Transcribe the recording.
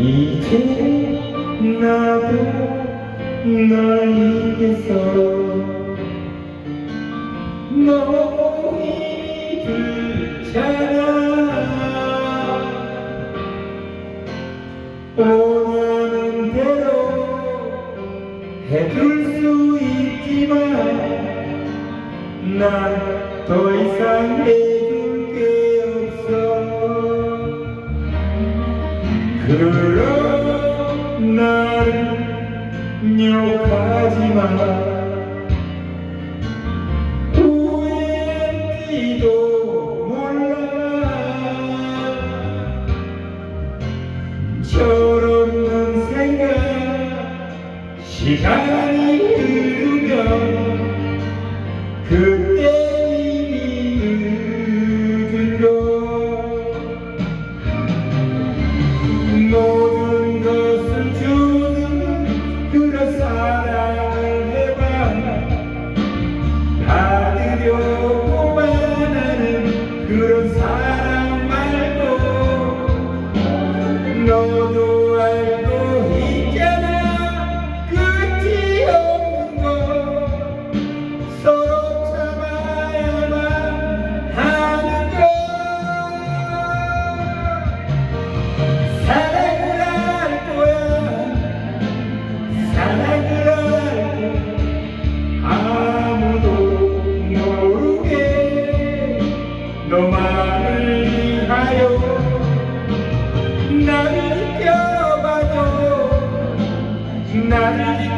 이제 나도 너에게서 너무 힘이 들잖아 원하는 대로 해줄 수 있지만 난 더 이상 해줄게 그러 나를 욕하지마 우연히도 몰라. 저런 생각 시간이 흐 나를 껴봐도 나를